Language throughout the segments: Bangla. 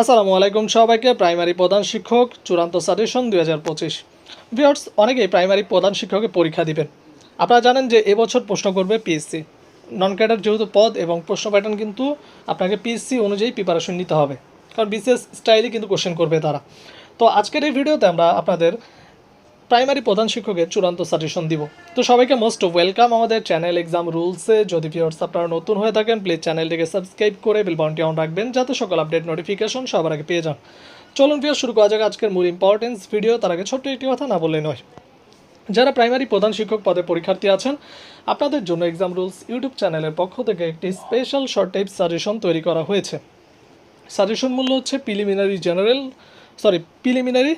আসসালামু আলাইকুম সবাইকে, প্রাইমারি প্রধান শিক্ষক, চূড়ান্ত সাজেশন দুই হাজার পঁচিশ। ভিওর্স অনেকেই প্রাইমারি প্রধান শিক্ষকের পরীক্ষা দিবেন। আপনারা জানেন যে এবছর প্রশ্ন করবে পিএসসি নন ক্যাডার যেহেতু পদ এবং প্রশ্ন প্যাটার্ন কিন্তু আপনাকে পিএসসি অনুযায়ী প্রিপারেশন নিতে হবে। কারণ বিশেষ স্টাইলে কিন্তু কোশ্চেন করবে তারা। তো আজকের এই ভিডিওতে আমরা আপনাদের প্রাইমারি প্রধান শিক্ষকের চূড়ান্ত সাজেশন দিব। তো সবাইকে মোস্ট ওয়েলকাম আমাদের চ্যানেল এক্সাম রুলসে যদি ভিউয়ার্স আপনারা নতুন হয়ে থাকেন প্লিজ চ্যানেলটিকে সাবস্ক্রাইব করে বেল বাউন্টি অন রাখবেন, যাতে সকল আপডেট নোটিফিকেশন সবার আগে পেয়ে যান। চলুন ভিউয়ার শুরু করা যাক আজকের মূল ইম্পর্টেন্স ভিডিও তার আগে ছোট্ট একটি কথা না বললেই নয়। যারা প্রাইমারি প্রধান শিক্ষক পদে পরীক্ষার্থী আছেন, আপনাদের জন্য এক্সাম রুলস ইউটিউব চ্যানেলের পক্ষ থেকে একটি স্পেশাল শর্ট টাইপ সাজেশন তৈরি করা হয়েছে। সাজেশন মূল্য হচ্ছে প্রিলিমিনারি জেনারেল সরি প্রিলিমিনারি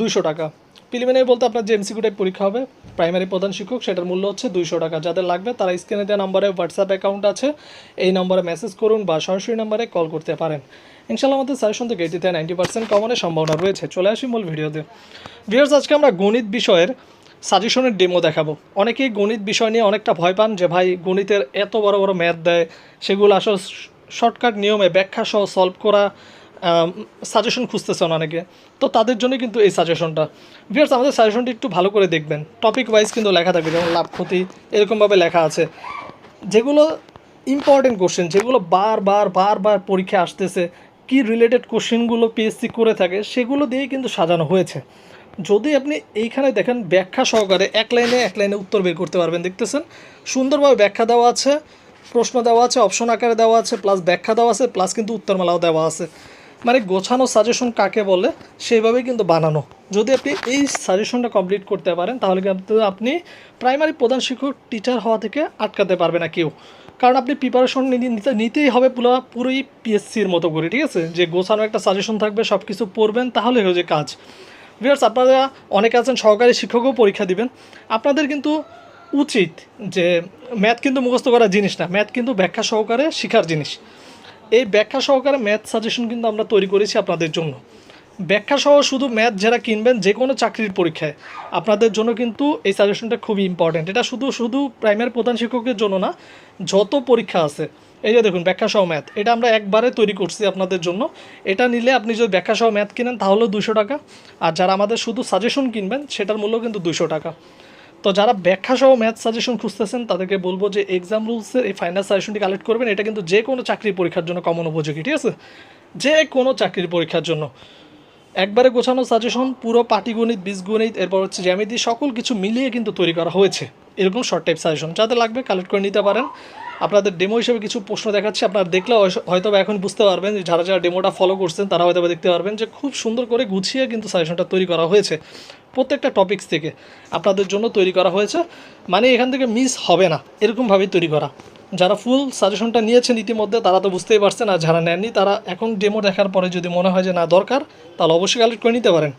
দুশো টাকা। প্রিলিমিনারি বলতে আপনার যে এমসিকিউ টাইপ পরীক্ষা হবে প্রাইমারি প্রধান শিক্ষক, সেটার মূল্য হচ্ছে দুইশো টাকা। যাদের লাগবে, তারা স্ক্রিনে দেওয়া নম্বরে হোয়াটসঅ্যাপ অ্যাকাউন্ট আছে। এই নম্বরে মেসেজ করুন বা সরাসরি নম্বরে কল করতে পারেন। ইনশাল্লাহ আমাদের সাজেশন থেকে এইটিতে নাইনটি পার্সেন্ট কমনের সম্ভাবনা রয়েছে। চলে আসি মূল ভিডিওতে। ভিউয়ার্স আজকে আমরা গণিত বিষয়ের সাজেশনের ডেমো দেখাবো। অনেকেই গণিত বিষয় নিয়ে অনেকটা ভয় পান যে, ভাই, গণিতের এত বড় বড় ম্যাথ দেয়, সেগুলো আসলে শর্টকাট নিয়মে ব্যাখ্যা সহ সলভ করা সাজেশন খুঁজতেছেন অনেকে। তো তাদের জন্য কিন্তু এই সাজেশনটা ভিউয়ার্স আমাদের সাজেশনটি একটু ভালো করে দেখবেন। টপিক ওয়াইজ কিন্তু লেখা থাকবে, যেমন লাভ, ক্ষতি, এরকমভাবে লেখা আছে। যেগুলো ইম্পর্টেন্ট কোশ্চেন যেগুলো বারবার বারবার পরীক্ষা আসতেছে, কি রিলেটেড কোশ্চেনগুলো পিএসসি করে থাকে, সেগুলো দিয়েই কিন্তু সাজানো হয়েছে। যদি আপনি এইখানে দেখেন, ব্যাখ্যা সহকারে এক লাইনে এক লাইনে উত্তর বের করতে পারবেন, দেখতেছেন? সুন্দরভাবে ব্যাখ্যা দেওয়া আছে, প্রশ্ন দেওয়া আছে অপশন আকারে দেওয়া আছে প্লাস ব্যাখ্যা দেওয়া আছে প্লাস কিন্তু উত্তরমালাও দেওয়া আছে। মানে গোছানো সাজেশন কাকে বলে, সেইভাবেই কিন্তু বানানো। যদি আপনি এই সাজেশনটা কমপ্লিট করতে পারেন, তাহলে কিন্তু আপনি প্রাইমারি প্রধান শিক্ষক টিচার হওয়া থেকে আটকাতে পারবে না কেউ। কারণ আপনি প্রিপারেশন নিতে, নিতেই হবে পুরো, পুরোই পিএসসির মতো করে, ঠিক আছে? যে গোছানো একটা সাজেশন থাকবে সব কিছু পড়বেন, তাহলে হয়ে কাজ। ভিউয়ার্স আপনারা অনেকে আছেন, সহকারী শিক্ষকও পরীক্ষা দিবেন। আপনাদের কিন্তু উচিত যে ম্যাথ কিন্তু মুখস্থ করার জিনিস না। ম্যাথ কিন্তু ব্যাখ্যা সহকারে শেখার জিনিস। এই ব্যাখ্যা সহকারে ম্যাথ সাজেশন কিন্তু আমরা তৈরি করেছি আপনাদের জন্য। ব্যাখ্যা সহ শুধু ম্যাথ যারা কিনবেন যে কোনো চাকরির পরীক্ষায়, আপনাদের জন্য কিন্তু এই সাজেশনটা খুবই ইম্পর্ট্যান্ট এটা শুধু শুধু প্রাইমারি প্রধান শিক্ষকের জন্য না, যত পরীক্ষা আছে, এই যে দেখুন ব্যাখ্যা সহ ম্যাথ এটা আমরা একবারে তৈরি করছি আপনাদের জন্য। এটা নিলে আপনি যদি ব্যাখ্যা সহ ম্যাথ কিনেন তাহলেও দুশো টাকা, আর যারা আমাদের শুধু সাজেশন কিনবেন, সেটার মূল্য কিন্তু দুশো টাকা। তো যারা ব্যাখ্যা সহ ম্যাথ সাজেশন খুঁজতেছেন, তাদেরকে বলব যে এক্সাম রুলসের এই ফাইনাল সাজেশনটি কালেক্ট করবেন। এটা কিন্তু যে কোনো চাকরির পরীক্ষার জন্য কমন উপযোগী, ঠিক আছে? যে কোনো চাকরির পরীক্ষার জন্য। একবারে গোছানো সাজেশন পুরো পাটিগণিত, বীজগণিত, এরপর হচ্ছে জ্যামিতি, সকল কিছু মিলিয়ে কিন্তু তৈরি করা হয়েছে। এরকম শর্ট টাইপ সাজেশন যাতে লাগবে কালেক্ট করে নিতে পারেন। আপনাদের ডেমো হিসেবে কিছু প্রশ্ন দেখাচ্ছি। আপনারা দেখলে হয়তো এখন বুঝতে পারবেন যে যারা যারা ডেমোটা ফলো করছেন, তারা হয়তো দেখতে পারবেন যে খুব সুন্দর করে গুছিয়ে কিন্তু সাজেশনটা তৈরি করা হয়েছে প্রত্যেকটা টপিক্স থেকে। আপনাদের জন্য তৈরি করা হয়েছে। মানে এখান থেকে মিস হবে না। এরকমভাবেই তৈরি করা। যারা ফুল সাজেশনটা নিয়েছেন ইতিমধ্যে, তারা তো বুঝতেই পারছেন, আর যারা নেননি, তারা এখন ডেমো দেখার পরে যদি মনে হয় যে না দরকার, তাহলে অবশ্যই কালেক্ট করে নিতে পারেন।